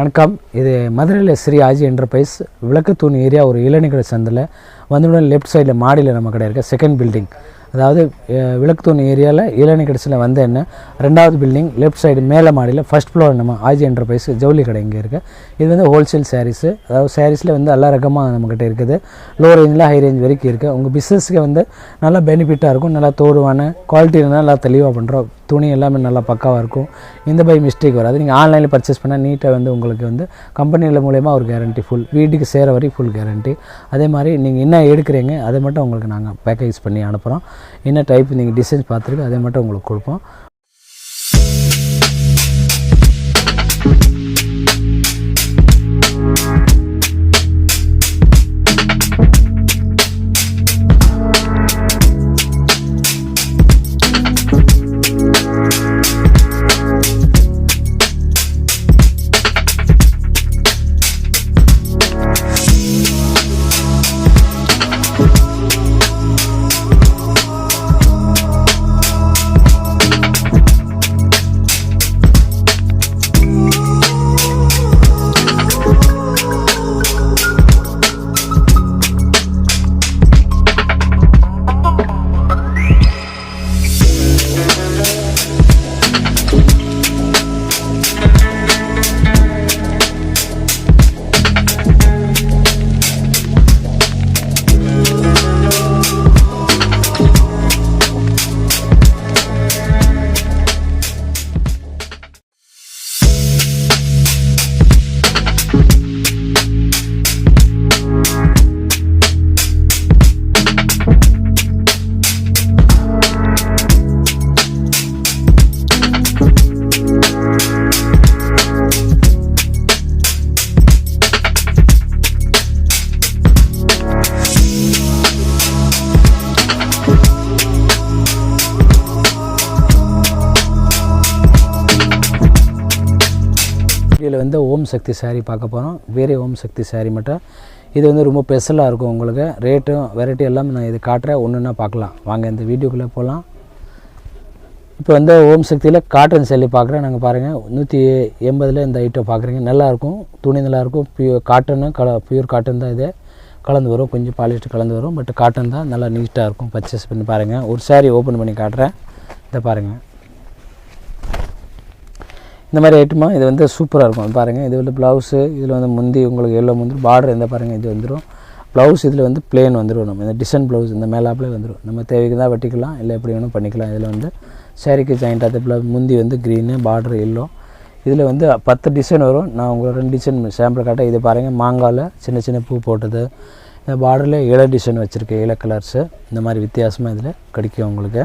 வணக்கம். இது மதுரையில் ஸ்ரீ ஆஜி என்டர்பிரைஸ் விளக்கத்தூண் ஏரியா ஒரு இளநிகட சந்தில். வந்துடன் லெஃப்ட் சைடில் மாடியில் நம்ம கடை இருக்க செகண்ட் பில்டிங் அதாவது விளக்கு விளக்குத்தூண் ஏரியாவில் இளநிகடசில் வந்த என்ன? ரெண்டாவது பில்டிங் லெஃப்ட் சைடு மேலே மாடியில் ஃபர்ஸ்ட் ஃப்ளோர் நம்ம ஆஜி என்டர்பிரைஸ் ஜவுளி கடை இங்கே இருக்குது இது வந்து ஹோல்சேல் சாரீஸு அதாவது சாரீஸில் வந்து எல்லா ரகமாக நம்மக்கிட்ட இருக்குது. லோ ரேஞ்சில் ஹை ரேஞ்ச் வரைக்கும் இருக்குது உங்கள் பிஸ்னஸ்க்கு வந்து நல்லா பெனிஃபிட்டாக இருக்கும். நல்லா தோடுவான குவாலிட்டி நல்லா தெளிவாக பண்ணுறோம் துணி எல்லாமே நல்லா பக்காவாக இருக்கும். இந்த பை மிஸ்டேக் வராது. நீங்கள் ஆன்லைனில் பர்ச்சேஸ் பண்ணால் நீட்டாக வந்து உங்களுக்கு வந்து கம்பெனியில் மூலயமா ஒரு கேரண்டி ஃபுல் வீட்டுக்கு சேர வரை ஃபுல் கேரண்டி அதே மாதிரி நீங்கள் என்ன எடுக்கிறீங்க அதை மட்டும் உங்களுக்கு நாங்கள் பேக்கேஜ் பண்ணி அனுப்புகிறோம் என்ன டைப் நீங்கள் டிசைன்ஸ் பார்த்துருக்கு அதே மட்டும் உங்களுக்கு கொடுப்போம். இதில் வந்து ஓம் சக்தி சாரீ பார்க்க போகிறோம் வேறே ஓம் சக்தி சாரீ மட்டும். இது வந்து ரொம்ப ஸ்பெஷலாக இருக்கும் உங்களுக்கு. ரேட்டும் வெரைட்டி எல்லாமே நான் இது காட்டுறேன். ஒன்றுன்னா பார்க்கலாம். வாங்க இந்த வீடியோக்குள்ளே போகலாம் இப்போ வந்து ஓம் சக்தியில் காட்டன் சேலி பார்க்குறேன். நாங்கள் பாருங்கள் நூற்றி எண்பதில் இந்த ஐட்டம் பார்க்குறீங்க. நல்லாயிருக்கும் துணி நல்லாயிருக்கும் பியூர் காட்டனு கல பியூர் காட்டன் தான் இது. கலந்து வரும். கொஞ்சம் பாலிஸ்டர் கலந்து வரும். பட் காட்டன் தான் நல்லா நீட்டாக இருக்கும். பர்ச்சேஸ் பண்ணி பாருங்கள் ஒரு saree ஓப்பன் பண்ணி காட்டுறேன். இதை பாருங்கள் இந்த மாதிரி ஐட்டமா இது வந்து சூப்பராக இருக்கும். பாருங்கள் இது வந்து ப்ளவுஸு இதில் வந்து முந்தி உங்களுக்கு எல்லோ முந்தி பார்டர் இந்த பாருங்கள் இது வந்துடும் ப்ளவுஸ் இதில் வந்து பிளேன் வந்துடும் நம்ம. இந்த டிசைன் ப்ளவுஸ் இந்த மேலாப்பில் வந்துடும் நம்ம தேவைக்கு தான் வெட்டிக்கலாம் இல்லை எப்படி வேணும் பண்ணிக்கலாம். இதில் வந்து சாரிக்கு ஜாயிண்ட் அது ப்ளவு முந்தி வந்து க்ரீனு பார்டர் எல்லோ இதில் வந்து பத்து டிசைன் வரும். நான் உங்களுக்கு ரெண்டு டிசைன் சாம்பிள் காட்ட இது பாருங்கள் மாங்காயில் சின்ன சின்ன பூ போட்டது. இந்த பார்டரில் இலை டிசைன் வச்சுருக்கேன் இலை கலர்ஸு இந்த மாதிரி வித்தியாசமாக இதில் கிடைக்கும் உங்களுக்கு.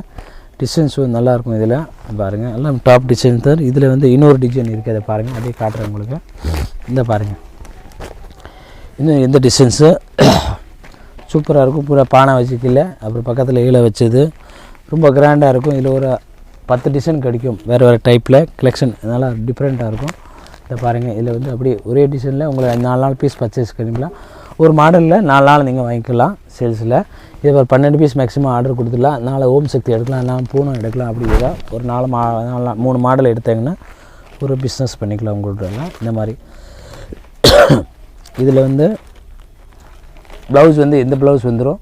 டிசைன்ஸ் நல்லாயிருக்கும் இதில். பாருங்கள் எல்லாம் டாப் டிசைன் தான். இதில் வந்து இன்னொரு டிசைன் இருக்குது அதை பாருங்கள் அப்படியே காட்டுறேன் உங்களுக்கு. இந்த பாருங்கள் இன்னும் எந்த டிசைன்ஸு சூப்பராக இருக்கும். பூரா பானை வச்சுக்கல அப்புறம் பக்கத்தில் ஈழ வச்சது. ரொம்ப கிராண்டாக இருக்கும். இதில் ஒரு பத்து டிசைன் கிடைக்கும். வேறு வேறு டைப்பில் கலெக்ஷன் நல்லா டிஃப்ரெண்ட்டாக இருக்கும். இதை பாருங்கள் இதில் வந்து அப்படியே ஒரே டிசைனில் உங்களுக்கு நாலு நாலு பீஸ் பர்ச்சேஸ் பண்ணிக்கலாம். ஒரு மாடலில் நாலு நாள் நீங்கள் வாங்கிக்கலாம் சேல்ஸில் இது ஒரு பன்னெண்டு பீஸ் மேக்ஸிமம் ஆர்டர் கொடுத்துடலாம். நாலு ஓம் சக்தி எடுக்கலாம் நான் பூனம் எடுக்கலாம் அப்படி ஏதோ ஒரு நாலு மா நாலு மூணு மாடல் எடுத்தாங்கன்னா ஒரு பிஸ்னஸ் பண்ணிக்கலாம் உங்கள்கிட்ட. இந்த மாதிரி. இதில் வந்து ப்ளவுஸ் வந்து எந்த ப்ளவுஸ் வந்துடும்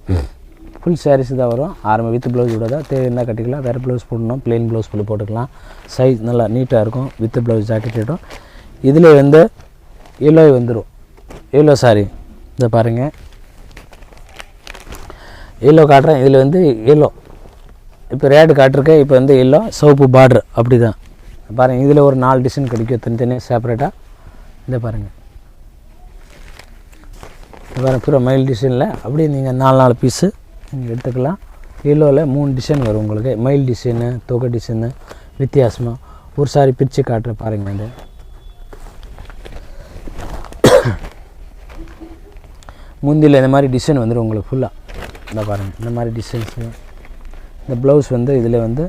ஃபுல் சாரீஸ் தான் வரும். ஆரம்ப வித் ப்ளவுஸ் விட தான் தேவை. இருந்தால் கட்டிக்கலாம். வேறு ப்ளவுஸ் போடணும். ப்ளெயின் ப்ளவுஸ் போட்டு போட்டுக்கலாம். சைஸ் நல்லா நீட்டாக இருக்கும். வித் ப்ளவுஸ் ஜாக்கெட் ஐட்டம் இதில் வந்து எல்லோ வந்துடும் எல்லோ சாரி இதை பாருங்கள் எல்லோ காட்டுறேன். இதில் வந்து எல்லோ இப்போ ரேடு காட்டிருக்கேன். இப்போ வந்து எல்லோ சோப்பு பார்டர் அப்படி தான் பாருங்கள் இதில் ஒரு நாலு டிசைன் கிடைக்கும். தனித்தனியாக செப்பரேட்டாக இதை பாருங்கள் பாருங்கள் பூரா மயில் டிசைனில் அப்படியே நீங்கள் நாலு நாலு பீஸு நீங்கள் எடுத்துக்கலாம். எல்லோவில் மூணு டிசைன் வரும் உங்களுக்கு. மயில் டிசைனு தொகை டிசைனு வித்தியாசமாக ஒரு சாரி பிரித்து காட்டுற பாருங்கள் அது முந்தியில் இந்த மாதிரி டிசைன் வந்துடும் உங்களுக்கு ஃபுல்லாக இந்த பாருங்கள் இந்த மாதிரி டிசைன்ஸு இந்த ப்ளவுஸ் வந்து இதில் வந்து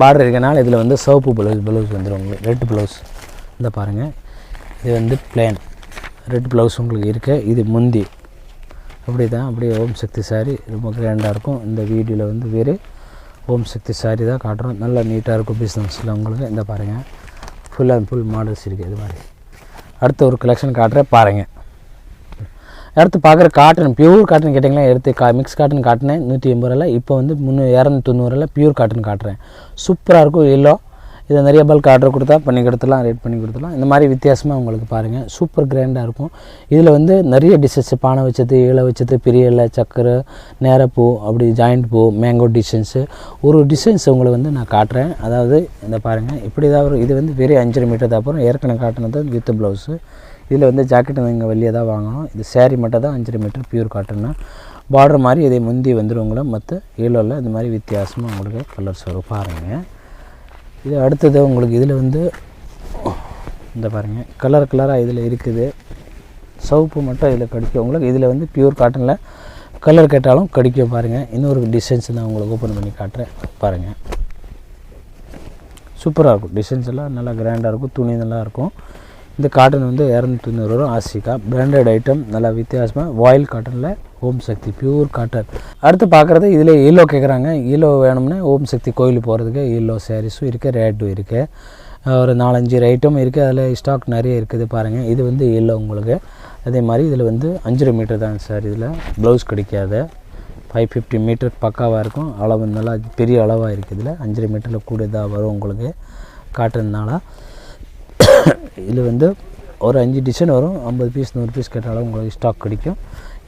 பார்டர் இருக்கனால இதில் வந்து சிவப்பு ப்ளவுஸ் ப்ளவுஸ் வந்துடும் உங்களுக்கு. ரெட் ப்ளவுஸ் இந்த பாருங்கள் இது வந்து பிளேன் ரெட் ப்ளவுஸ் உங்களுக்கு இருக்கு. இது முந்தி. அப்படி தான் அப்படியே ஓம் சக்தி சாரி ரொம்ப கிராண்டாக இருக்கும். இந்த வீடியோவில் வந்து வேறு ஓம் சக்தி சாரி தான் காட்டுறோம். நல்லா நீட்டாக இருக்கும் பிஸ்னஸில் உங்களுக்கு. இந்த பாருங்கள் ஃபுல் அண்ட் ஃபுல் மாடல்ஸ் இருக்குது இது மாதிரி. அடுத்து ஒரு கலெக்ஷன் காட்டுறேன் பாருங்கள் அடுத்து பார்க்குற காட்டன் பியூர் காட்டன் கேட்டிங்களா? எடுத்து கா மிக்ஸ் காட்டன் காட்டினேன் நூற்றி எண்பது ரூபாயில் இப்போ வந்து முந்நூறு இரநூத்தி தொண்ணூறில் பியூர் காட்டன் காட்டுறேன். சூப்பராக இருக்கும் எல்லோ இதை நிறைய பல்க் ஆர்டர் கொடுத்தா பண்ணி கொடுத்துலாம் ரேட் பண்ணி கொடுத்துலாம் இந்த மாதிரி வித்தியாசமாக உங்களுக்கு பாருங்கள் சூப்பர் கிராண்டாக இருக்கும். இதில் வந்து நிறைய டிஷ்ஷஸ் பானை வச்சது இலை வச்சது பெரிய இலை சக்கரை நேரப்பூ அப்படி ஜாயிண்ட் பூ மேங்கோ டிசைன்ஸு ஒரு டிசைன்ஸ் உங்களை வந்து நான் காட்டுறேன். அதாவது இந்த பாருங்கள் இப்படி தான் வரும் இது வந்து வெறும் அஞ்சரை மீட்டர் தான் அப்புறம் ஏற்கனவே காட்டினது வித் ப்ளவுஸு இதில் வந்து ஜாக்கெட் நீங்கள் வெளியே தான் வாங்கணும். இது சேரீ மட்டும் தான் அஞ்சரை மீட்டர் பியூர் காட்டன்னா பார்டர் மாதிரி இதை முந்தி வந்துடுவங்களும் மற்ற ஈழோவில் இந்த மாதிரி வித்தியாசமாக உங்களுக்கு கலர்ஸ் வரும். பாருங்கள் இது அடுத்தது உங்களுக்கு இதில் வந்து இந்த பாருங்கள் கலர் கலராக இதில் இருக்குது. சவுப்பு மட்டும் இதில் கிடைக்கும். உங்களுக்கு இதில் வந்து பியூர் காட்டனில் கலர் கேட்டாலும் கடிக்க பாருங்கள் இன்னொரு டிசைன்ஸ் நான் உங்களுக்கு ஓப்பன் பண்ணி காட்டுறேன். பாருங்கள் சூப்பராக இருக்கும். டிசைன்ஸ் எல்லாம் நல்லா கிராண்டாக இருக்கும். துணி நல்லா இருக்கும். இந்த காட்டன் வந்து இரநூத்தி தொண்ணூறு வரும். ஆசிகா பிராண்டட் ஐட்டம் நல்லா வித்தியாசமாக வாயில் காட்டனில் ஓம் சக்தி பியூர் காட்டன் அடுத்து பார்க்குறது இதில் ஈலோ கேட்குறாங்க ஈலோ வேணும்னா ஓம் சக்தி கோயிலுக்கு போகிறதுக்கு ஈலோ சாரீஸும் இருக்குது ரேட்டும் இருக்குது ஒரு நாலஞ்சு ஐட்டம் இருக்குது அதில் ஸ்டாக் நிறைய இருக்குது பாருங்கள் இது வந்து ஈலோ உங்களுக்கு. அதே மாதிரி இதில் வந்து அஞ்சரை மீட்டர் தான் சார். இதில் ப்ளவுஸ் கிடைக்காது. ஃபைவ் ஃபிஃப்டி மீட்டர் பக்காவாக இருக்கும். அளவு நல்லா பெரிய அளவாக இருக்குது இதில். அஞ்சரை மீட்டரில் கூட இதாக வரும் உங்களுக்கு. காட்டன்னால இதில் வந்து ஒரு அஞ்சு டிசைன் வரும் ஐம்பது பீஸ் நூறு பீஸ் கேட்டாலும் உங்களுக்கு ஸ்டாக் கிடைக்கும்.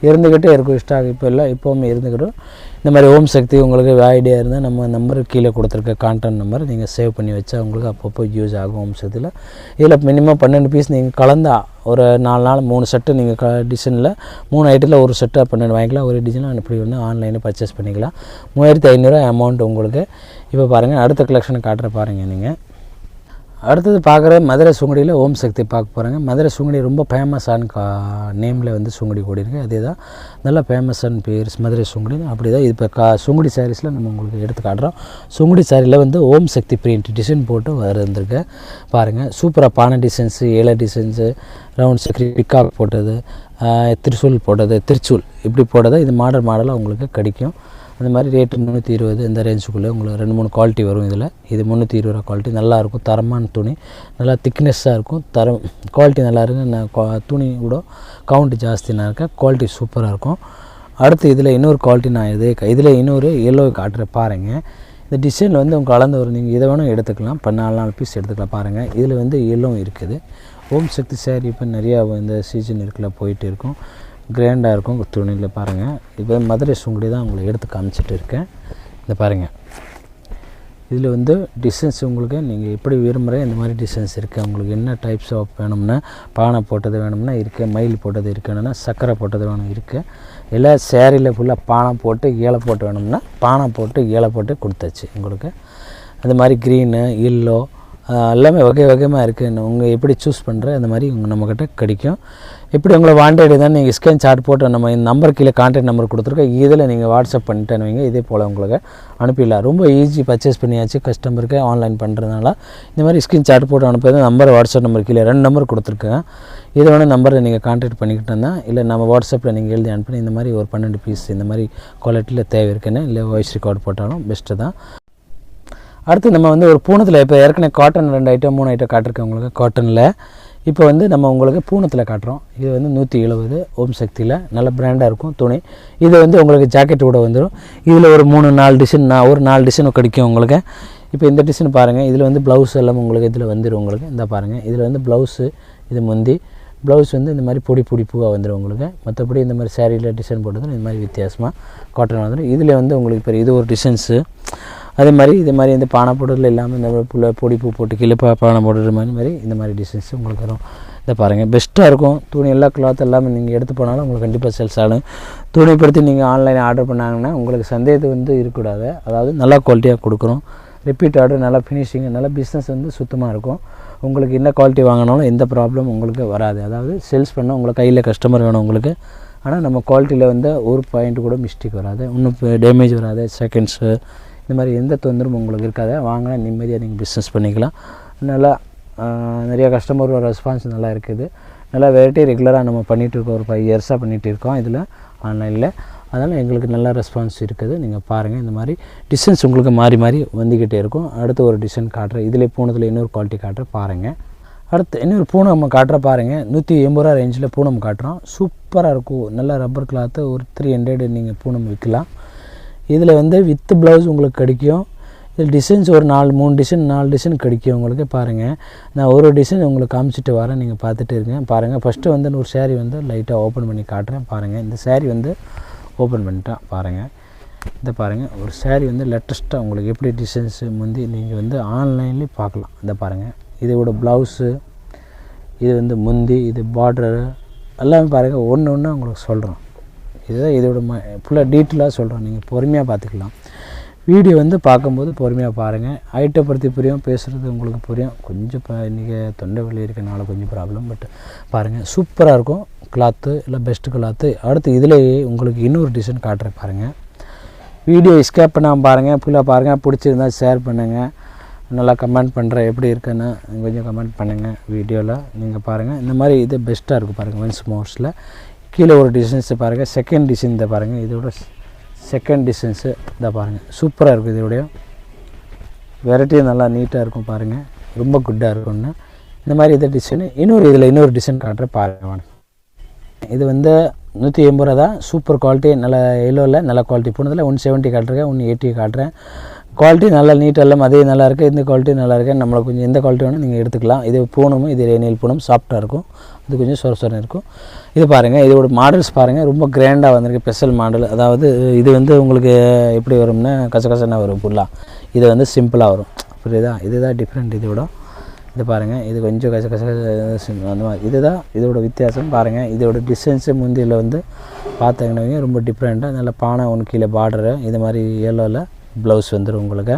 இருந்துக்கிட்டே இருக்கும் ஸ்டாக் இப்போ இல்லை இப்போவும் இருந்துக்கிட்டும் இந்த மாதிரி ஓம் சக்தி உங்களுக்கு ஐடியா இருந்தால் நம்ம நம்பர் கீழே கொடுத்துருக்க கான்டாக்ட் நம்பர் நீங்கள் சேவ் பண்ணி வச்சா உங்களுக்கு அப்பப்போ யூஸ் ஆகும் ஓம் சக்தியில். இதில் மினிமம் பன்னெண்டு பீஸ் நீங்கள் கலந்தா ஒரு நாலு நாள் மூணு செட்டு நீங்கள் க டிசைனில் மூணு ஐட்டத்தில் ஒரு செட்டாக பன்னெண்டு வாங்கிக்கலாம் ஒரு டிசைனாக இப்படி வந்து ஆன்லைனில் பர்ச்சேஸ் பண்ணிக்கலாம். மூவாயிரத்தி ஐநூறுரூவா அமௌண்ட் உங்களுக்கு. இப்போ பாருங்கள் அடுத்த கலெக்ஷனை காட்டுற பாருங்கள் நீங்கள் அடுத்தது பார்க்குற மதுரை சுங்குடியில் ஓம் சக்தி பார்க்க போகிறாங்க மதுரை சுங்குடி ரொம்ப ஃபேமஸான கா நேமில் வந்து சுங்குடி கூடியிருக்கு அதே தான் நல்லா ஃபேமஸான பேர்ஸ் மதுரை சுங்குடி. அப்படி தான் இப்போ கா சுங்குடி சாரீஸில் நம்ம உங்களுக்கு எடுத்து காட்டுறோம். சுங்குடி சாரியில் வந்து ஓம் சக்தி பிரிண்ட் டிசைன் போட்டு வந்திருக்கு. பாருங்கள் சூப்பராக பானை டிசைன்ஸு ஏழை டிசைன்ஸு ரவுண்ட் சக்ரி பிக்காக் போட்டது திருச்சூல் போட்டது திருச்சூல். இப்படி போட்டது இது மாடல் மாடலாக உங்களுக்கு கிடைக்கும். அந்த மாதிரி ரேட்டு முந்நூற்றி இருபது இந்த ரேஞ்சுக்குள்ளே உங்களுக்கு ரெண்டு மூணு குவாலிட்டி வரும் இதில். இது முந்நூற்றி இருபது ரூபா குவாலிட்டி நல்லாயிருக்கும் தரமான துணி. நல்லா திக்னஸ்ஸாக இருக்கும். தரம் குவாலிட்டி நல்லா இருக்கு நான் குவா- துணி கூட கவுண்ட் ஜாஸ்தி நான் இருக்கேன். குவாலிட்டி சூப்பராக இருக்கும். அடுத்து இதில் இன்னொரு குவாலிட்டி நான் இது இதில் இன்னொரு எல்லோ காட்டுறேன் பாருங்கள் இந்த டிசைன் வந்து உங்கள் கலந்து வரும் நீங்கள் இதை வேணும் எடுத்துக்கலாம். இப்போ நாலு நாலு பீஸ் எடுத்துக்கலாம் பாருங்கள் இதில் வந்து எல்லோ இருக்குது. ஓம் சக்தி சாரி இப்போ நிறையா இந்த சீசன் இருக்குல்ல போயிட்டு இருக்கும். கிராண்டாக இருக்கும் துணியில் பாருங்கள் இப்போ மதுரை சுங்குடி தான் உங்களை எடுத்து காமிச்சிட்டு இருக்கேன். இந்த பாருங்கள் இதில் வந்து டிசைன்ஸ் உங்களுக்கு நீங்கள் எப்படி விரும்புகிற இந்த மாதிரி டிசைன்ஸ் இருக்குது உங்களுக்கு என்ன டைப்ஸ் ஆஃப் வேணும்னா பானை போட்டது வேணும்னா இருக்குது மயில் போட்டது இருக்கணும்னா சக்கரை போட்டது வேணும் இருக்குது இல்லை சேரீயில் ஃபுல்லாக பானை போட்டு ஏழை போட்டு வேணும்னா பானை போட்டு ஏலை போட்டு கொடுத்தாச்சு உங்களுக்கு. அந்த மாதிரி க்ரீனு எல்லோ எல்லாமே வகை வகையாக இருக்குது உங்கள் எப்படி சூஸ் பண்ணுற அந்த மாதிரி உங்கள் நம்மக்கிட்ட கிடைக்கும். எப்படி உங்களை வாண்டட் தான் நீங்கள் ஸ்கேன் சார்ட் போட்டு நம்ம இந்த நம்பர் கீழே கான்டாக்ட் நம்பர் கொடுத்துருக்கோம். இதில் நீங்கள் வாட்ஸ்அப் பண்ணிட்டேன்னு வைங்க. இதே போல் உங்களுக்கு அனுப்பிடலாம். ரொம்ப ஈஸி பர்ச்சேஸ் பண்ணியாச்சு. கஸ்டமருக்கு ஆன்லைன் பண்ணுறதுனால இந்த மாதிரி ஸ்கின் சார்ட் போட்டு அனுப்புறது நம்பர் வாட்ஸ்அப் நம்பர் கீழே ரெண்டு நம்பர் கொடுத்துருக்கேன். இதை வேணால் நம்பரை நீங்கள் கான்டாக்ட் பண்ணிக்கிட்டோன்னா இல்லை நம்ம வாட்ஸ்அப்பில் நீங்கள் எழுதி அனுப்பினா இந்த மாதிரி ஒரு பன்னெண்டு பீஸ் இந்த மாதிரி குவாலிட்டியில் தேவை இருக்குன்னு இல்லை வாய்ஸ் ரெக்கார்ட் போட்டாலும் பெஸ்ட்டு தான். அடுத்து நம்ம வந்து ஒரு பூனத்தில் இப்போ ஏற்கனவே காட்டன் ரெண்டு ஐட்டம் மூணு ஐட்டம் காட்டிருக்கேன் உங்களுக்கு காட்டனில் இப்போ வந்து நம்ம உங்களுக்கு பூனத்தில் காட்டுறோம். இது வந்து நூற்றி எழுபது ஓம் சக்தியில். நல்ல பிராண்டாக இருக்கும் துணி. இது வந்து உங்களுக்கு ஜாக்கெட் கூட வந்துடும் இதில் ஒரு மூணு நாலு டிசைன் நான் ஒரு நாலு டிசைன் கிடைக்கும் உங்களுக்கு. இப்போ இந்த டிசைன் பாருங்கள் இதில் வந்து ப்ளவுஸ் எல்லாம் உங்களுக்கு இதில் வந்துடும் உங்களுக்கு. இந்த பாருங்கள் இதில் வந்து ப்ளவுஸு இது முந்தி. ப்ளவுஸ் வந்து இந்த மாதிரி பொடி பொடி பூவாக வந்துடும் உங்களுக்கு. மற்றபடி இந்த மாதிரி சேரீயில் டிசைன் போட்டதும் இந்த மாதிரி வித்தியாசமாக காட்டன் வந்துடும் இதில் வந்து உங்களுக்கு இப்போ இது ஒரு டிசைன்ஸு அதே மாதிரி இதே மாதிரி இந்த பானை போடுறதுல இல்லாமல் இந்த மாதிரி புள்ள பொடி பூ போட்டு கீழே பா பானை போடுற மாதிரி மாதிரி இந்த மாதிரி டிசைன்ஸ் உங்களுக்கு வரும். இதை பாருங்கள் பெஸ்ட்டாக இருக்கும். துணி எல்லா கிளாத் எல்லாமே நீங்கள் எடுத்து போனாலும் உங்களுக்கு கண்டிப்பாக சேல்ஸ் ஆகும். துணிப்படுத்தி நீங்கள் ஆன்லைன் ஆர்டர் பண்ணாங்கன்னா உங்களுக்கு சந்தேகத்து வந்து இருக்கக்கூடாது. அதாவது நல்லா குவாலிட்டியாக கொடுக்குறோம். ரிப்பீட் ஆர்டர் நல்லா ஃபினிஷிங் நல்லா பிஸ்னஸ் வந்து சுத்தமாக இருக்கும். உங்களுக்கு என்ன குவாலிட்டி வாங்கினாலும் எந்த ப்ராப்ளம் உங்களுக்கு வராது. அதாவது சேல்ஸ் பண்ண உங்களுக்கு கையில் கஸ்டமர் வேணும் உங்களுக்கு. ஆனால் நம்ம குவாலிட்டியில் வந்து ஒரு பாயிண்ட் கூட மிஸ்டேக் வராது. ஒன்றும் டேமேஜ் வராது. செகண்ட்ஸு இந்த மாதிரி எந்த தொந்தரவும் உங்களுக்கு இருக்காது. வாங்கினா நிம்மதியாக நீங்கள் பிஸ்னஸ் பண்ணிக்கலாம். நல்லா நிறையா கஸ்டமரோட கஸ்டமர் ரெஸ்பான்ஸ் நல்லா இருக்குது. நல்லா வெரைட்டி ரெகுலராக நம்ம பண்ணிகிட்டு இருக்கோம். ஒரு ஃபைவ் இயர்ஸாக பண்ணிகிட்டு இருக்கோம் இதில் ஆன்லைனில் அதனால் எங்களுக்கு நல்ல ரெஸ்பான்ஸ் இருக்குது. நீங்கள் பாருங்கள் இந்த மாதிரி டிசைன்ஸ் உங்களுக்கு மாறி மாறி வந்துக்கிட்டே இருக்கும். அடுத்து ஒரு டிசைன் காட்டுறேன். இதில் பூனத்தில் இன்னொரு குவாலிட்டி காட்டுறேன். பாருங்கள் அடுத்து இன்னொரு பூனை நம்ம காட்டுற பாருங்கள் நூற்றி எண்பது ரூபா ரேஞ்சில் பூனம் காட்டுறோம். சூப்பராக இருக்கும். நல்லா ரப்பர் கிளாத்து ஒரு த்ரீ ஹண்ட்ரட் நீங்கள் பூனம் விற்கலாம் இதில் வந்து வித் ப்ளவுஸ் உங்களுக்கு கிடைக்கும். இதில் டிசைன்ஸ் ஒரு நாலு மூணு டிசைன் நாலு டிசைன் கிடைக்கும் உங்களுக்கு பாருங்கள் நான் ஒரு டிசைன் உங்களுக்கு காமிச்சிட்டு வரேன் நீங்கள் பார்த்துட்டு இருக்கேன் பாருங்கள் ஃபஸ்ட்டு வந்து ஒரு சேரீ வந்து லைட்டாக ஓப்பன் பண்ணி காட்டுறேன். பாருங்கள் இந்த சேரீ வந்து ஓப்பன் பண்ணிட்டேன் பாருங்கள் இந்த பாருங்கள் ஒரு சேரீ வந்து லேட்டஸ்ட்டாக உங்களுக்கு எப்படி டிசைன்ஸு முந்தி நீங்கள் வந்து ஆன்லைன்லேயே பார்க்கலாம். இந்த பாருங்கள் இதோட ப்ளவுஸு இது வந்து முந்தி இது பார்டரு எல்லாமே பாருங்கள் ஒன்று ஒன்று உங்களுக்கு சொல்கிறோம் இதுதான் இதோட ம ஃபுல்லாக டீட்டெயிலாக சொல்கிறோம் நீங்கள் பொறுமையாக பார்த்துக்கலாம். வீடியோ வந்து பார்க்கும்போது பொறுமையாக பாருங்கள் ஐட்டை பற்றி புரியும் பேசுகிறது உங்களுக்கு புரியும். கொஞ்சம் இப்போ இன்றைக்கி தொண்டை வலி இருக்கனால கொஞ்சம் ப்ராப்ளம் பட் பாருங்கள் சூப்பராக இருக்கும். கிளாத்து இல்லை பெஸ்ட்டு கிளாத்து அடுத்து இதுலேயே உங்களுக்கு இன்னொரு டிசைன் காட்டுறேன் பாருங்கள் வீடியோ ஸ்கேப் பண்ணாமல் பாருங்கள் ஃபுல்லாக பாருங்கள் பிடிச்சிருந்தா ஷேர் பண்ணுங்கள் நல்லா கமெண்ட் பண்ணுறேன் எப்படி இருக்குன்னு கொஞ்சம் கமெண்ட் பண்ணுங்கள் வீடியோவில் நீங்கள் பாருங்கள் இந்த மாதிரி இது பெஸ்ட்டாக இருக்கும் பாருங்கள் வென்ஸ் மோர்ஸில் கீழே ஒரு டிசைன்ஸை பாருங்கள் செகண்ட் டிசைன் இதை பாருங்கள் இதோட செகண்ட் டிசைன்ஸு இதை பாருங்கள் சூப்பராக இருக்கும் இதோடைய. வெரைட்டியும் நல்லா நீட்டாக இருக்கும் பாருங்கள் ரொம்ப குட்டாக இருக்கும்னு இந்த மாதிரி இதை டிசைனு இன்னொரு இதில் இன்னொரு டிசைன் காட்டுறேன் பாருங்கள் இது வந்து நூற்றி எண்பது ரூபா தான். சூப்பர் குவாலிட்டி நல்ல எல்லோவில் நல்ல குவாலிட்டி போனதில் ஒன் செவன்ட்டி காட்டுறேன் ஒன் எயிட்டி காட்டுறேன். குவாலிட்டி நல்லா நீட் எல்லாம் அதே நல்லா இருக்குது இந்த குவாலிட்டி நல்லா இருக்குது நம்மளை கொஞ்சம் எந்த குவாலிட்டி வேணும் நீங்கள் எடுத்துக்கலாம். இது பூனமும் இது நெல் பூனம் சாஃப்டாக இருக்கும். அது கொஞ்சம் சொர சொரன்னு இருக்கும். இது பாருங்கள் இதோட மாடல்ஸ் பாருங்கள் ரொம்ப கிராண்டாக வந்திருக்கு. ஸ்பெஷல் மாடல் அதாவது இது வந்து உங்களுக்கு எப்படி வரும்னா கச வரும் ஃபுல்லாக இது வந்து சிம்பிளாக வரும். புரியுதா? இதுதான் டிஃப்ரெண்ட் இதோட இது பாருங்கள் இது கொஞ்சம் கச கச அந்த மாதிரி. இதுதான் இதோட வித்தியாசம். பாருங்கள் இதோட டிஸ்டன்ஸு முந்தியில் வந்து பார்த்தீங்கன்னா ரொம்ப டிஃப்ரெண்ட்டாக நல்ல பானை ஒன்று கீழே பார்டரு இது மாதிரி ஏலோவில் ப்ளவுஸ் வந்துடும் உங்களுக்கு.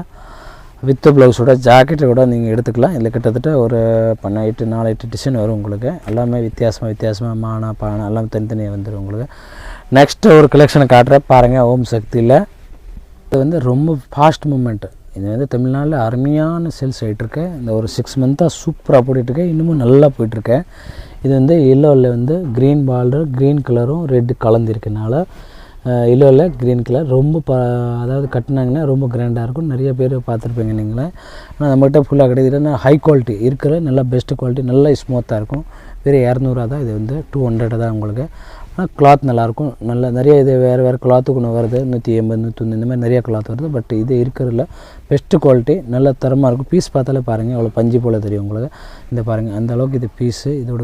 வித்து ப்ளவுஸோட ஜாக்கெட்டை கூட நீங்கள் எடுத்துக்கலாம். இதில் கிட்டத்தட்ட ஒரு பன்னெண்டு எட்டு நாலு எட்டு டிசைன் வரும் உங்களுக்கு. எல்லாமே வித்தியாசமாக வித்தியாசமாக மானா பானை எல்லாம் தனித்தனியாக வந்துடும் உங்களுக்கு. நெக்ஸ்ட்டு ஒரு கலெக்ஷனை காட்டுறேன். பாருங்கள் ஓம் சக்தியில். இது வந்து ரொம்ப ஃபாஸ்ட் மூமெண்ட்டு இது வந்து தமிழ்நாட்டில் அருமையான சேல்ஸ் ஆகிட்டுருக்கு இந்த ஒரு சிக்ஸ் மந்த்தாக சூப்பராக போயிட்டுருக்கு இன்னமும் நல்லா போயிட்டுருக்கேன் இது வந்து எல்லோவில் வந்து க்ரீன் பார்டர் க்ரீன் கலரும் ரெட்டு கலந்துருக்கனால எல்லோவில் க்ரீன் கலர் ரொம்ப ப அதாவது கட்டினாங்கன்னா ரொம்ப கிராண்டாக இருக்கும். நிறைய பேர் பார்த்துருப்பீங்க நீங்களே. ஆனால் நம்மகிட்ட ஃபுல்லாக கிடையாது ஹை குவாலிட்டி இருக்கிற நல்லா பெஸ்ட்டு குவாலிட்டி நல்லா ஸ்மூத்தாக இருக்கும். வெறும் இரநூறுவா தான். இது வந்து டூ ஹண்ட்ரட் தான் உங்களுக்கு. ஆனால் கிளாத் நல்லாயிருக்கும். நல்ல நிறைய இது வேறு வேறு கிளாத்து ஒன்று வருது. நூற்றி எண்பது நூற்றி இந்த மாதிரி நிறைய கிளாத் வருது. பட் இது இருக்கிறதுல பெஸ்ட்டு குவாலிட்டி நல்ல தரமாக இருக்கும். பீஸ் பார்த்தாலே பாருங்கள் அவ்வளோ பஞ்சு போல் தெரியும் உங்களுக்கு. இந்த பாருங்கள் அந்த அளவுக்கு இது பீஸு இதோட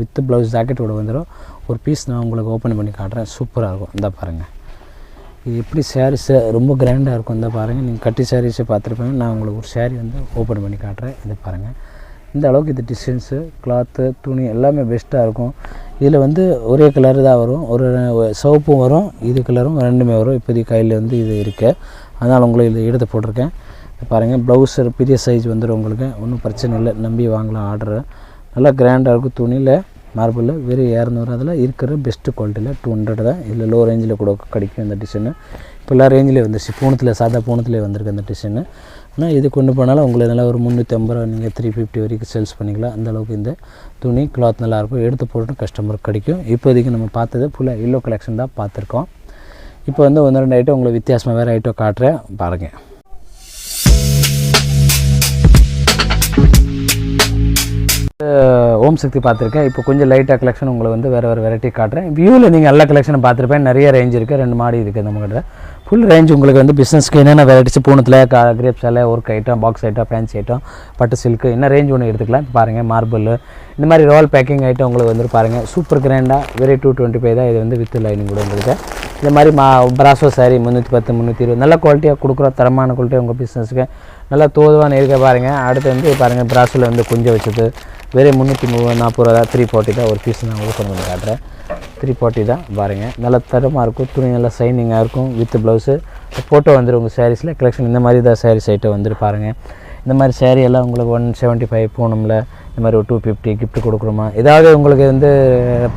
வித்து ப்ளவுஸ் ஜாக்கெட்டோட வந்துடும் ஒரு பீஸ் நான் உங்களுக்கு ஓப்பன் பண்ணி காட்டுறேன். சூப்பராக இருக்கும். இந்த பாருங்கள் இது எப்படி சாரீஸு ரொம்ப கிராண்டாக இருக்கும். இந்த பாருங்கள் நீங்கள் கட்டி சாரீஸை பார்த்துருப்பீங்க. நான் உங்களுக்கு ஒரு சாரீ வந்து ஓப்பன் பண்ணி காட்டுறேன். இது பாருங்கள் இந்த அளவுக்கு இது டிசைன்ஸு கிளாத்து துணி எல்லாமே பெஸ்ட்டாக இருக்கும். இதில் வந்து ஒரே கலர் தான் வரும். ஒரு சிவப்பும் வரும். இது கலரும் ரெண்டுமே வரும். இப்போதைக்கு கையில் வந்து இது இருக்குது அதனால் உங்களுக்கு இது எடுத்து போட்டிருக்கேன். பாருங்கள் ப்ளவுஸர் பெரிய சைஸ் வந்துடும் உங்களுக்கு. ஒன்றும் பிரச்சனை இல்லை. நம்பி வாங்கலாம். ஆர்டரு நல்லா கிராண்டாக இருக்கும். துணியில் மார்பிளில் வெறும் இரநூறு அதில் இருக்கிற பெஸ்ட்டு குவாலிட்டியில் டூ ஹண்ட்ரட் தான். இதில் லோ ரேஞ்சில் கூட கிடைக்கும் இந்த டிசைனு இப்போ எல்லா ரேஞ்சிலே வந்துருச்சு. பூணத்தில் சாதா பூணத்தில் வந்திருக்கு அந்த டிசைனு ஆனால் இது கொண்டு போனாலும் உங்களுக்கு நல்லா ஒரு முந்நூற்றி ஐம்பது ரூபா நீங்கள் த்ரீ ஃபிஃப்டி வரைக்கும் சேல்ஸ் பண்ணிக்கலாம். அந்தளவுக்கு இந்த துணி கிளாத் நல்லாயிருக்கும் எடுத்து போட்டு கஸ்டமருக்கு கிடைக்கும். இப்போதைக்கு நம்ம பார்த்தது ஃபுல்லாக எல்லோ கலெக்ஷன் தான் பார்த்துருக்கோம். இப்போ வந்து ஒன்று ரெண்டு ஐட்டம் உங்களுக்கு வித்தியாசமாக வேறு ஐட்டம் காட்டுறேன். பாருங்கள் ஓம் சக்தி பார்த்துருக்கேன். இப்போ கொஞ்சம் லைட்டாக கலெக்ஷன் உங்களுக்கு வந்து வேறு வேறு வெரைட்டி காட்டுறேன். வியூவில் நீங்கள் எல்லா கலெக்ஷனும் பார்த்துருப்பேன். நிறைய ரேஞ்ச் இருக்குது ரெண்டு மாடி இருக்குது நம்மகிட்ட ஃபுல் ரேஞ்ச் உங்களுக்கு வந்து பிஸ்னஸ்க்கு என்னென்ன வெரைட்டிஸ் பூணத்தில் கா கிரேப் சேலை work item box item fancy item பட்டு சில்க்கு என்ன ரேஞ்ச் ஒன்று எடுத்துக்கலாம். பாருங்கள் மார்பிள் இந்த மாதிரி ரோல் பேக்கிங் ஐட்டம் உங்களுக்கு வந்து பாருங்கள் சூப்பர் கிராண்டாக வெரி டூ டுவெண்ட்டி ஃபைவ் தான். இது வந்து வித் லைனிங் கூட உங்களுக்கு. இந்த மாதிரி மா பிராசோ சாரி முந்நூற்றி பத்து முந்நூற்றி இருபது. நல்ல குவாலிட்டியாக கொடுக்குறோம் தரமான குவாலிட்டி உங்கள் பிஸ்னஸுக்கு நல்லா தோதுவான இருக்க பாருங்கள் அடுத்து வந்து பாருங்கள் பிராசோவில் வந்து குஞ்சை வச்சது. வெறும் முந்நூற்றி மூ நாற்பது ரூபா த்ரீ ஃபார்ட்டி தான் ஒரு பீஸ் நான் உங்களுக்கு வந்து காட்டுறேன். த்ரீ ஃபார்ட்டி தான் பாருங்கள் நல்லா தரமாக இருக்கும். துணி நல்லா ஷைனிங்காக இருக்கும். வித் ப்ளவுஸு ஃபோட்டோ வந்துடும் உங்கள் சாரீஸில் கலெக்ஷன் இந்த மாதிரி தான் சாரீஸ் ஐட்டம் வந்துட்டு பாருங்கள் இந்த மாதிரி சேரீ எல்லாம் உங்களுக்கு ஒன் செவன்ட்டி ஃபைவ் போகணும்ல. இந்த மாதிரி ஒரு டூ ஃபிஃப்டி கிஃப்ட்டு கொடுக்குறோமா ஏதாவது உங்களுக்கு வந்து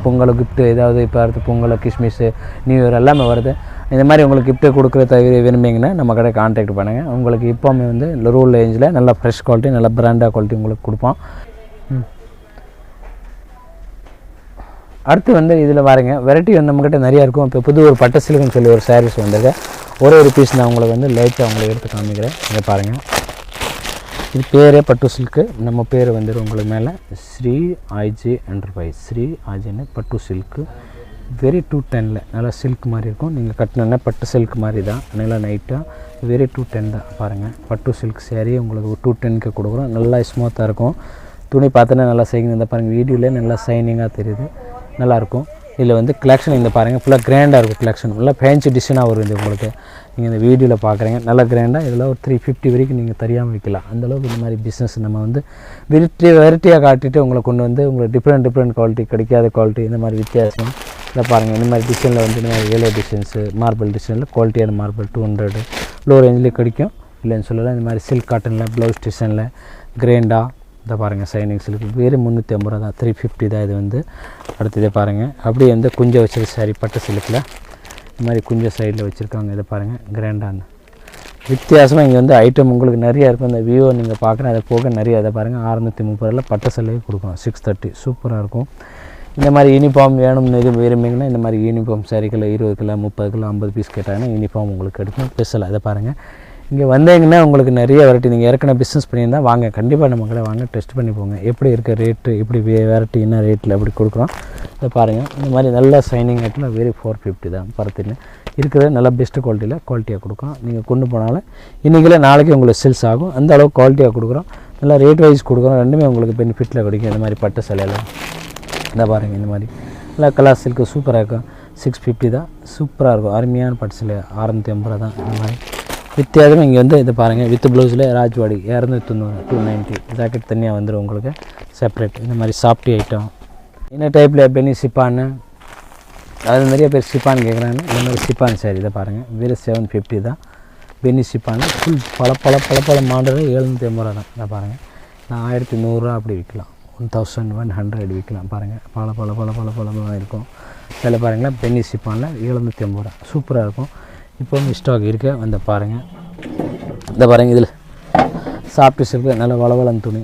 பொங்கல் கிஃப்ட்டு ஏதாவது இப்போ அடுத்து பொங்கல் கிஸ்மிஸு நியூ இயர் எல்லாமே வருது. இந்த மாதிரி உங்களுக்கு கிஃப்ட்டு கொடுக்குற தவிர விரும்பிங்கன்னா நம்ம கடை கான்டாக்ட் பண்ணுங்கள் உங்களுக்கு இப்போவுமே வந்து ரூல் ரேஞ்சில் நல்லா ஃப்ரெஷ் குவாலிட்டி நல்ல பிராண்டாக குவாலிட்டி உங்களுக்கு கொடுப்போம். அடுத்து வந்து இதில் பாருங்க வெரைட்டி வந்து நம்மக்கிட்ட நிறையா இருக்கும். இப்போ புது ஒரு பட்டு சில்க்குன்னு சொல்லி ஒரு சாரீஸ் வந்திருக்கு. ஒரே ஒரு பீஸ் நான் உங்களுக்கு வந்து லைட்டாக உங்களுக்கு எடுத்து காமிக்கிறேன். இங்கே பாருங்கள் இது பேரே பட்டு சில்க்கு நம்ம பேர் வந்துடும் உங்களுக்கு மேலே. ஸ்ரீ ஆய்ஜி என்டர்பிரைஸ் ஸ்ரீ ஆய்ஜின்னு பட்டு சில்க்கு வெரி டூ டெனில் நல்லா சில்க் மாதிரி இருக்கும். நீங்கள் கட்டினோன்னா பட்டு சில்க் மாதிரி தான். நல்லா நைட்டாக வெரி டூ டென் தான். பாருங்கள் பட்டு சில்க் சேரீ உங்களுக்கு ஒரு டூ டென்க்கு கொடுக்குறோம். நல்லா ஸ்மூத்தாக இருக்கும். துணி பார்த்தோன்னா நல்லா சைனிங் இருந்தால் பாருங்கள் வீடியோவில் நல்லா சைனிங்காக தெரியுது. நல்லாயிருக்கும். இதில் வந்து கலெக்ஷன் இந்த பாருங்கள் ஃபுல்லாக கிராண்டாக இருக்கும் கலெக்ஷன் ஃபுல்லாக ஃபேன்சி டிசைனாக வரும் இது உங்களுக்கு. நீங்கள் இந்த வீடியோவில் பார்க்குறீங்க நல்லா கிராண்டாக இதில் ஒரு த்ரீ ஃபிஃப்டி வரைக்கும் நீங்கள் தெரியாமல் விற்கலாம். அந்தளவுக்கு இந்த மாதிரி பிஸ்னஸ் நம்ம வந்து வெரைட்டி வெரைட்டியாக காட்டிட்டு உங்களை கொண்டு வந்து உங்களுக்கு டிஃப்ரெண்ட் டிஃப்ரெண்ட் குவாலிட்டி கிடைக்காத குவாலிட்டி இந்த மாதிரி வித்தியாசம். இதை பாருங்கள் இந்த மாதிரி டிசைனில் வந்து இந்த மாதிரி ஏழோ டிசைன்ஸு மார்பிள் டிசைனில் குவாலிட்டியான மார்பிள் டூ ஹண்ட்ரடு லோ ரேஞ்சில் கிடைக்கும். இல்லைன்னு சொல்லலாம் இந்த மாதிரி சில்க் காட்டனில் ப்ளவுஸ் டிசைனில் கிரேண்டாக இதை பாருங்கள் சைனிங் சில்க் வேறு முந்நூற்றி ஐம்பது ரூபா தான். த்ரீ ஃபிஃப்டி தான் இது வந்து. அடுத்து இதை பாருங்கள் அப்படியே வந்து குஞ்சை வச்சது சாரி பட்டு சில்க்கில் இந்த மாதிரி குஞ்சை சைடில் வச்சுருக்காங்க. இதை பாருங்கள் கிராண்டான்னு வித்தியாசமாக இங்கே வந்து ஐட்டம் உங்களுக்கு நிறையா இருக்கும். இந்த வியூவை நீங்கள் பார்க்குறேன் அதை போக நிறைய. இதை பாருங்கள் அறநூற்றி முப்பது ரூபாயில் பட்டு சிலையே கொடுக்கும் சிக்ஸ் தேர்ட்டி சூப்பராக இருக்கும். இந்த மாதிரி யூனிஃபார்ம் வேணும்னு இது விரும்பிங்கன்னா இந்த மாதிரி யூனிஃபார்ம் சாரி கிலோ இருபது கிலோ முப்பது கிலோ ஐம்பது பீஸ் கேட்டாங்கன்னா யூனிஃபார்ம் உங்களுக்கு கிடைக்கும் ஸ்பெஷல் அதை பாருங்கள் இங்கே வந்தீங்கன்னா உங்களுக்கு நிறைய வெரைட்டி நீங்கள் ஏற்கனவே பிஸ்னஸ் பண்ணியிருந்தா வாங்க. கண்டிப்பாக நம்ம கடை வாங்க. டெஸ்ட் பண்ணி போங்க. எப்படி இருக்க ரேட்டு எப்படி வெரைட்டி என்ன ரேட்டில் எப்படி கொடுக்குறோம். இதை பாருங்கள் இந்த மாதிரி நல்ல சைனிங் ஐட்டில் வெரி ஃபோர் ஃபிஃப்டி தான். பருத்தின்னு இருக்கிறது நல்ல பெஸ்ட் குவாலிட்டியில் குவாலிட்டியாக கொடுக்குறோம் நீங்கள் கொண்டு போனாலும் இன்றைக்கில் நாளைக்கு உங்களுக்கு சேல்ஸ் ஆகும். அந்த அளவுக்கு குவாலிட்டியாக கொடுக்குறோம். நல்லா ரேட் வைஸ் கொடுக்குறோம். ரெண்டுமே உங்களுக்கு பெனிஃபிட்டில் கிடைக்கும். இந்த மாதிரி பட்டு சிலையில். இந்த பாருங்கள் இந்த மாதிரி. நல்லா கலர் சில்க்கு சூப்பராக இருக்கும். சிக்ஸ் ஃபிஃப்டி தான். சூப்பராக இருக்கும். அருமையான பட்டு சிலை. ஆறுநூற்றி ஐம்பது தான். இந்த மாதிரி. வித்தியாசம் இங்கே வந்து இது பாருங்கள் வித் ப்ளவுஸில் ராஜ்வாடி இரநூத்தி தொண்ணூறு டூ நைன்ட்டி ஜாக்கெட் தனியாக வந்துடும் உங்களுக்கு. செப்பரேட் இந்த மாதிரி சாஃப்டி ஐட்டம் என்ன டைப்பில் பெனி சிப்பான்னு அது நிறைய பேர் சிப்பான் கேட்குறாங்க இந்த மாதிரி சிப்பான் சாரி இதை பாருங்கள் வெறும் செவன் ஃபிஃப்டி தான். பெனி சிப்பான். ஃபுல் பல பல பல பல மாடல் எழுநூற்றி ஐம்பது ரூபா தான். இதை பாருங்கள் நான் ஆயிரத்தி நூறுரூவா அப்படி விற்கலாம். ஒன் தௌசண்ட் ஒன் ஹண்ட்ரட் விற்கலாம். பாருங்கள் பல பல பல பல பல இருக்கும். இதில் பாருங்களேன் பென்னி சிப்பானில் எழுநூற்றி ஐம்பது ரூபா. சூப்பராக இருக்கும். இப்போ ஸ்டாக் இருக்க. வந்து பாருங்கள் இந்த பாருங்கள் இதில். சாப்பிட்டு சில்க்கு நல்ல வளவளம் துணி.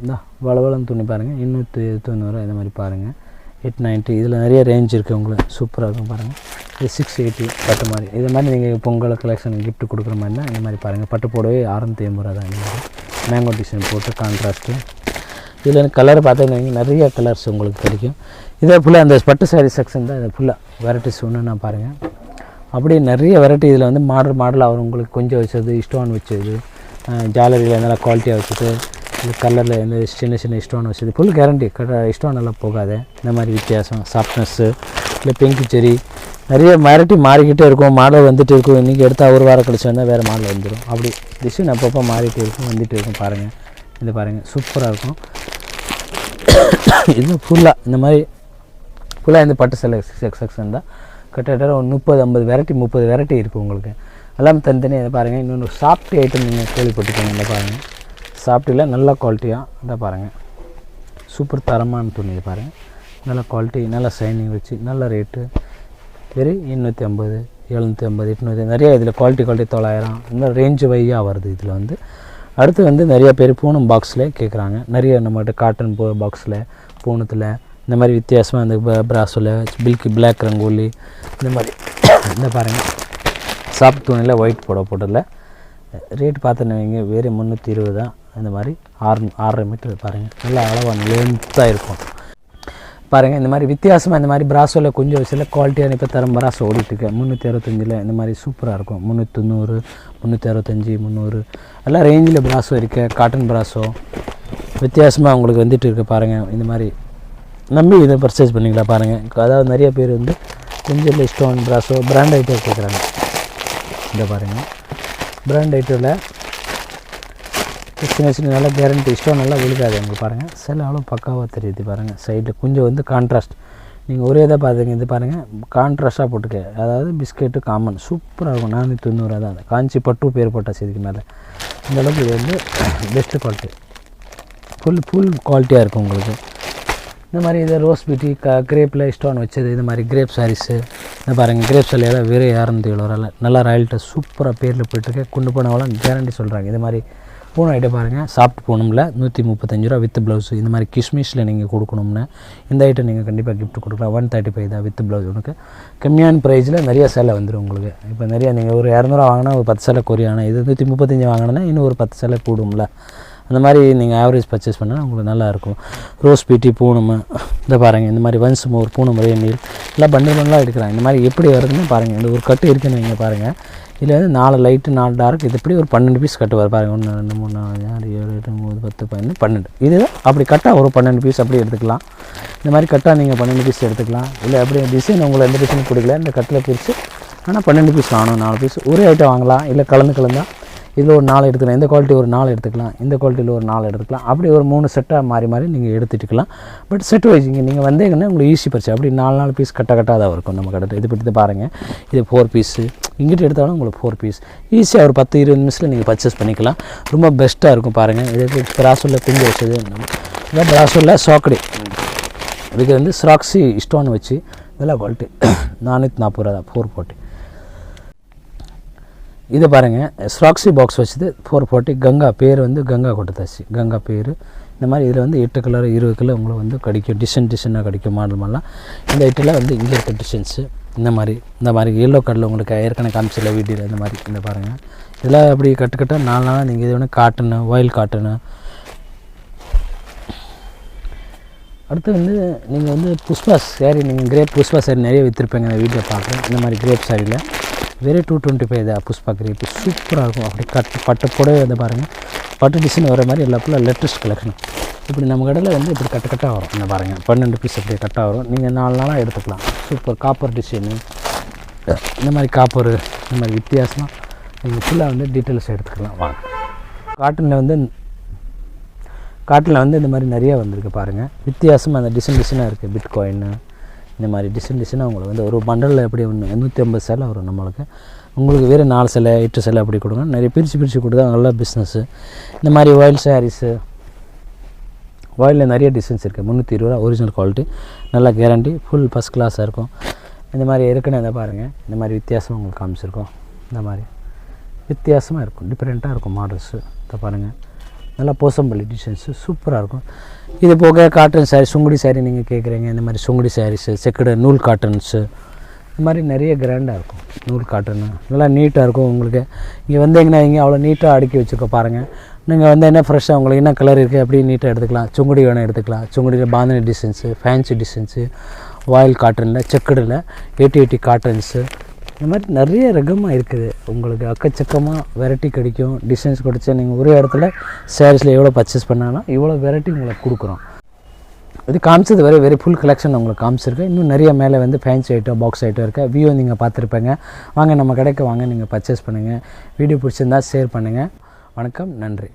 இந்த வளவளம் துணி பாருங்கள் எண்ணூற்றி தொண்ணூறு இந்த மாதிரி பாருங்கள் எயிட் நைன்ட்டி இதில் நிறைய ரேஞ்ச் இருக்குது உங்களுக்கு. சூப்பராக இருக்கும் பாருங்கள் இது சிக்ஸ் எயிட்டி பட்டு மாதிரி. இது மாதிரி நீங்கள் பொங்கல் கலெக்ஷன் கிஃப்ட் கொடுக்குற மாதிரினா இந்த மாதிரி பாருங்கள் பட்டு போடவே அறநூற்றி ஐம்பது ரூபா தான் இந்த மாதிரி. மேங்கோ டிசைன் போட்டு கான்ட்ராஸ்ட்டு இதில் கலர் பார்த்தீங்கன்னா நிறைய கலர்ஸ் உங்களுக்கு கிடைக்கும் இதே ஃபுல்லாக அந்த பட்டு சாரீ செக்ஷன் தான் இதை ஃபுல்லாக வெரைட்டிஸ் ஒன்று நான் பாருங்கள் அப்படியே நிறைய வெரைட்டி இதில் வந்து மாடல் மாடலாக அவர் உங்களுக்கு கொஞ்சம் வச்சது ஸ்டோன் வச்சது ஜாலரியில் நல்லா குவாலிட்டியாக வச்சது இந்த கலரில் இந்த சின்ன சின்ன ஸ்டோன் வச்சது ஃபுல் கேரண்டி கட ஸ்டோன் எல்லாம் போகாது. இந்த மாதிரி வித்தியாசம் சாஃப்ட்னஸ்ஸு இல்லை பிங்க் செரி நிறைய வெரைட்டி மாறிக்கிட்டே இருக்கும். மாடல் வந்துட்டு இருக்கும். இன்றைக்கி எடுத்தால் ஒரு வாரம் கழிச்சு வந்தால் வேறு மாடல் வந்துடும் அப்படி டிசைன் அப்பப்போ மாறிட்டு இருக்கும் வந்துட்டு இருக்கும் பாருங்கள் இது பாருங்கள் சூப்பராக இருக்கும். இது ஃபுல்லாக இந்த மாதிரி ஃபுல்லாக இந்த பட்டு சில செக்ஷன் தான் கிட்டத்தட்ட ஒரு முப்பது ஐம்பது வெரைட்டி முப்பது வெரைட்டி இருக்குது உங்களுக்கு. எல்லாமே தனித்தனியாக இதை பாருங்கள் இன்னொன்று சாஃப்ட் ஐட்டம் நீங்கள் கேள்விப்பட்டிருக்கீங்க இதை பாருங்கள் சாஃப்ட்டில் நல்ல குவாலிட்டியாக இதை பாருங்கள் சூப்பர் தரமான துணி இது பாருங்கள் நல்ல குவாலிட்டி நல்ல சைனிங் வச்சு நல்ல ரேட்டு வெறி எண்ணூற்றி ஐம்பது எழுநூற்றி ஐம்பது எட்நூற்றி நிறைய இதில் குவாலிட்டி குவாலிட்டி தொள்ளாயிரம். இந்த ரேஞ்சு வையாக வருது இதில் வந்து? அடுத்து வந்து நிறைய பேர் பூனம் பாக்ஸில் கேட்குறாங்க நிறைய நம்மகிட்ட காட்டன் போ பாக்ஸில் பூனத்தில் இந்த மாதிரி வித்தியாசமாக இந்த பிராஸில் பில்க் பிளாக் ரங்கோலி இந்த மாதிரி. இந்த பாருங்கள் சாஃப்ட் துணியில் ஒயிட் போட போட்டதில் ரேட் பார்த்தோன்னு வைங்க வேறு முந்நூற்றி இருபது? தான் இந்த மாதிரி ஆறு ஆறரை மீட்டர் பாருங்கள் நல்லா அளவாக லென்த்தாக இருக்கும். பாருங்கள் இந்த மாதிரி வித்தியாசமாக இந்த மாதிரி பிராசோவில் கொஞ்சம் சில குவாலிட்டியான இப்போ தரம் பிராசோ ஓடிட்டுருக்கு. முந்நூற்றி அறுபத்தஞ்சில் இந்த மாதிரி சூப்பராக இருக்கும். முந்நூற்றி தொண்ணூறு முந்நூற்றி அறுபத்தஞ்சி முந்நூறு எல்லாம் ரேஞ்சில் பிராசோ இருக்குது காட்டன் பிராசோ வித்தியாசமாக உங்களுக்கு வந்துட்டு இருக்கு பாருங்கள் இந்த மாதிரி. நம்பி இதை பர்ச்சேஸ் பண்ணிக்கலாம் பாருங்கள் அதாவது நிறைய பேர் வந்து செஞ்சில் ஸ்டோன் பிராசோ பிராண்ட் ஐட்டம் கேட்குறாங்க இந்த பாருங்கள் பிராண்ட் ஐட்டமில் சின்ன சின்ன நல்லா கேரண்டி ஸ்டோன் நல்லா விழுகாது உங்களுக்கு பாருங்கள் சில அளவு பக்காவாக தெரியுது பாருங்கள் சைடில் கொஞ்சம் வந்து கான்ட்ராஸ்ட் நீங்கள் ஒரே இதாக பார்த்துங்க இது பாருங்கள் கான்ட்ராஸ்ட்டாக போட்டுக்க. அதாவது பிஸ்கெட்டு காமன் சூப்பராக இருக்கும். நானூற்றி தொண்ணூறாக தான் காஞ்சி பட்டு பேர் போட்டாச்சு இதுக்கு மேலே. இந்தளவுக்கு இது வந்து பெஸ்ட்டு குவாலிட்டி ஃபுல் ஃபுல் குவாலிட்டியாக இருக்கும் உங்களுக்கு. இந்த மாதிரி இதை ரோஸ் பியூட்டி க கிரேப்பில் ஸ்டோன் வச்சது இந்த மாதிரி கிரேப் சாரீஸு இந்த பாருங்கள் கிரேப் சாலையில் வெறும் யாரும் ஏழு நல்லா ராயல்ட்ட சூப்பராக பேரில் போயிட்டுருக்கேன் கொண்டு போனவங்களாம் கேரண்டி சொல்கிறாங்க இது மாதிரி பூனை ஐட்டம் பாருங்கள் சாப்பிட்டு போகணும்ல நூற்றி முப்பத்தஞ்சு ரூபா வித் ப்ளவுஸ் இந்த மாதிரி கிஷ்மிஷில் நீங்கள் கொடுக்கணும்னா இந்த ஐட்டம் நீங்கள் கண்டிப்பாக கிஃப்ட் கொடுக்கலாம். ஒன் தேர்ட்டி ஃபைவ் தான் வித் ப்ளவுஸ் உனக்கு. கம்மியான ப்ரைஸில் நிறைய சேலை வந்துடும் உங்களுக்கு. இப்போ நிறைய நீங்கள் ஒரு இரநூறுவா வாங்கினா ஒரு பத்து சேலை கொரியான இது நூற்றி முப்பத்தஞ்சு வாங்கினா இன்னும் ஒரு பத்து சேலை கூடும்ல. அந்த மாதிரி நீங்கள் ஆவரேஜ் பர்ச்சேஸ் பண்ணால் உங்களுக்கு நல்லாயிருக்கும் ரோஸ் பீட்டி பூனம் இந்த பாருங்கள் இந்த மாதிரி வன்சம் ஒரு பூனம் ஒரே நீர் எல்லாம் பண்டில் பண்டலாக எடுக்கிறாங்க இந்த மாதிரி எப்படி வருதுன்னு பாருங்கள் இந்த ஒரு கட்டு இருக்குன்னு நீங்கள் பாருங்கள் இதில் வந்து நாலு லைட்டு நாலு டார்க் இது இப்படி ஒரு பன்னெண்டு பீஸ் கட்டு பாருங்கள் ஒன்று ரெண்டு மூணு நாலு ஆறு ஏழு எட்டு ஒம்பது பத்து பதினொன்று பன்னெண்டு. இது அப்படி கட்டாக ஒரு பன்னெண்டு பீஸ் அப்படி எடுத்துக்கலாம். இந்த மாதிரி கட்டாக நீங்கள் பன்னெண்டு பீஸ் எடுத்துக்கலாம். இல்லை அப்படி டிசைன் உங்களை எந்த டிசைன் பிடிக்கல. இந்த கட்டில் பிரித்து ஆனால் பன்னெண்டு பீஸ் வாங்கணும் நாலு பீஸ் ஒரே ஐட்டம் வாங்கலாம். இல்லை கலந்து கலந்தா இதில் ஒரு நாலு எடுத்துக்கலாம். இந்த குவாலிட்டி ஒரு நாலு எடுத்துக்கலாம். இந்த குவாலிட்டியில் ஒரு நாலு எடுத்துக்கலாம். அப்படி ஒரு மூணு செட்டாக மாறி மாறி நீங்கள் எடுத்துட்டுக்கலாம். பட் செட் வைச்சிங்க நீங்கள் வந்தீங்கன்னா உங்களுக்கு ஈஸி பரிச்சு. அப்படி நாலு நாலு பீஸ் கட்ட கட்டாக தான் இருக்கும் நம்ம கடை இது பற்றி பாருங்கள் இது ஃபோர் பீஸு இங்கிட்ட எடுத்தாலும் உங்களுக்கு ஃபோர் பீஸ் ஈஸியாக ஒரு பத்து இருபது நிமிஷத்தில் நீங்கள் பர்ச்சேஸ் பண்ணிக்கலாம். ரொம்ப பெஸ்ட்டாக இருக்கும் பாருங்கள் இதுக்கு பிராசூரில் குஞ்சு வச்சது. இதான் பிராசூரில் சாக்கடி இதுக்கு வந்து ஸ்ராக்ஸி ஸ்டோன் வச்சு இதெல்லாம் குவாலிட்டி நானூற்றி நாற்பது ரூபா தான். ஃபோர் ஃபார்ட்டி இது பாருங்கள் ஸ்ராக்ஸி பாக்ஸ் வச்சது ஃபோர் ஃபார்ட்டி கங்கா பேர் வந்து கங்கா கொட்டத்தாச்சு கங்கா பேர். இந்த மாதிரி இதில் வந்து எட்டு கலர் இருபது கலர் உங்களுக்கு வந்து கிடைக்கும். டிசைன் டிசைனாக கிடைக்கும் மாடல் மாடலாம் இந்த ஐட்டில் வந்து இங்கே இருக்க டிசைன்ஸு இந்த மாதிரி இந்த மாதிரி எல்லோ கலரில் உங்களுக்கு ஏற்கனவே காமிச்சில வீடியில் இந்த மாதிரி. இந்த பாருங்கள் இதெல்லாம் அப்படி கட்டுக்கிட்டால் நாலு நாளாக நீங்கள் இது வேணும் காட்டனு ஒயில் காட்டனு அடுத்து வந்து நீங்கள் வந்து புஷ்பா சாரி நீங்கள் கிரேப் புஷ்பா சேரீ நிறைய விற்றுருப்பேங்க இந்த வீடியோ பார்க்குறேன் இந்த மாதிரி கிரேப் சாரியில் வெறும் டூ டுவெண்ட்டி ஃபைவ் தான் புஷ்பா கிரேப்பு சூப்பராக இருக்கும். அப்படி கட் பட்டு புடவை வந்து பாருங்கள் பட்டு டிசைன் வர மாதிரி எல்லா ஃபுல்லாக லேட்டஸ்ட் கலெக்ஷன் இப்படி நம்ம கடையில் வந்து இப்படி கட்டு கட்டாக வரும். இந்த பாருங்கள் பன்னெண்டு பீஸ் அப்படியே கட்டாக வரும். நீங்கள் நாலு நாளாக எடுத்துக்கலாம். சூப்பர் காப்பர் டிசைனு இந்த மாதிரி காப்பர் இந்த மாதிரி வித்தியாசமாக நீங்கள் ஃபுல்லாக வந்து டீட்டெயில்ஸ் எடுத்துக்கலாம். வாங்க. காட்டனில் வந்து காட்டில் வந்து இந்த மாதிரி நிறையா வந்திருக்கு பாருங்கள் வித்தியாசமாக அந்த டிசைன் டிசைனாக இருக்குது பிட் காயின்னு இந்த மாதிரி டிசைன் டிசைனாக உங்களுக்கு வந்து ஒரு பண்டலில் எப்படி ஒன்று நூற்றி ஐம்பது சேலை வரும் நம்மளுக்கு. உங்களுக்கு வேறு நாலு சிலை எட்டு சிலை அப்படி கொடுங்க. நிறைய பிரித்து பிரித்து கொடுத்தா நல்ல பிஸ்னஸ்ஸு இந்த மாதிரி ஒயில் சாரீஸு ஒயிலில் நிறைய டிசைன்ஸ் இருக்குது முந்நூற்றி இருபது ரூபா ஒரிஜினல் குவாலிட்டி நல்லா கேரண்டி ஃபுல் ஃபஸ்ட் கிளாஸாக இருக்கும். இந்த மாதிரி இருக்குன்னு இதை பாருங்கள் இந்த மாதிரி வித்தியாசமாக உங்களுக்கு காமிச்சிருக்கோம். இந்த மாதிரி வித்தியாசமாக இருக்கும். டிஃப்ரெண்ட்டாக இருக்கும் மாடல்ஸு இதை பாருங்கள் நல்லா போசம்பள்ளி டிசைன்ஸு சூப்பராக இருக்கும். இது போக காட்டன் சாரீ சுங்குடி சாரீ நீங்கள் கேட்குறீங்க இந்த மாதிரி சுங்குடி சாரீஸு செக்குடு நூல் காட்டன்ஸு இந்த மாதிரி நிறைய கிராண்டாக இருக்கும். நூல் காட்டனு நல்லா நீட்டாக இருக்கும் உங்களுக்கு. இங்கே வந்தீங்கன்னா இங்கே அவ்வளோ நீட்டாக அடுக்கி வச்சுருக்க பாருங்கள் நீங்கள் வந்து என்ன ஃப்ரெஷ்ஷாக உங்களுக்கு என்ன கலர் இருக்குது அப்படியே நீட்டாக எடுத்துக்கலாம். சுங்குடி வேணால் எடுத்துக்கலாம். சுங்குடியில் Bandhani designs fancy designs voile காட்டனில் செக்குடில் எயிட்டி எயிட்டி காட்டன்ஸு இந்த மாதிரி நிறைய ரகமாக இருக்குது. உங்களுக்கு அக்கச்சக்கமாக வெரைட்டி கிடைக்கும். டிசைன்ஸ் கிடைச்சா நீங்கள் ஒரே இடத்துல சேரீஸில் எவ்வளோ பர்ச்சேஸ் பண்ணாலும் இவ்வளோ வெரைட்டி உங்களுக்கு கொடுக்குறோம். இது காமிச்சது வரை வெரி ஃபுல் கலெக்ஷன் உங்களுக்கு காமிச்சிருக்கேன். இன்னும் நிறைய மேலே வந்து ஃபேன்ஸ் ஐட்டம் பாக்ஸ் ஐட்டம் இருக்குது வியூ நீங்கள் பார்த்துருப்பேங்க. வாங்க நம்ம கடைக்கு வாங்க. நீங்கள் பர்ச்சேஸ் பண்ணுங்கள் வீடியோ பிடிச்சிருந்தா ஷேர் பண்ணுங்கள் வணக்கம் நன்றி.